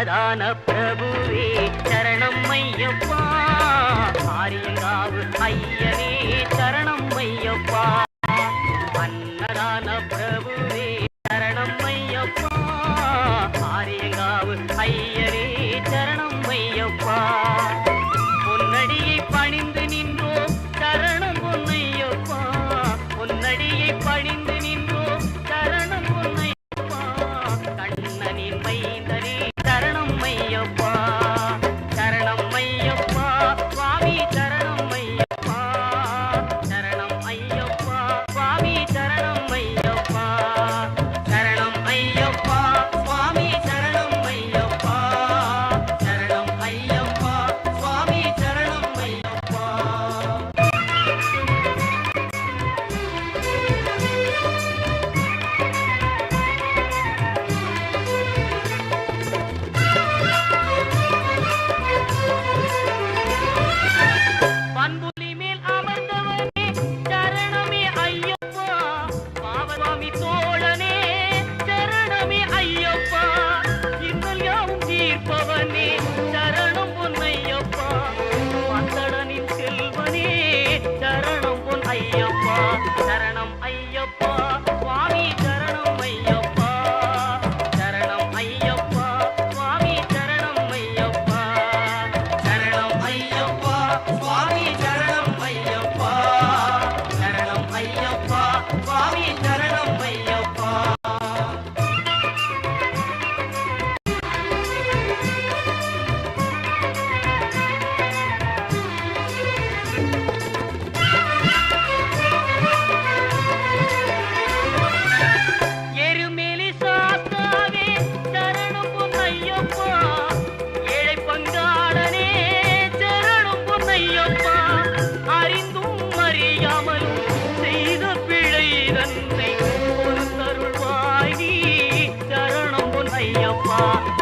அன்னதான பிரபுவே சரணம் ஐயப்பா. ஆரியங்காவு ஐயனே.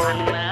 আল্লাহ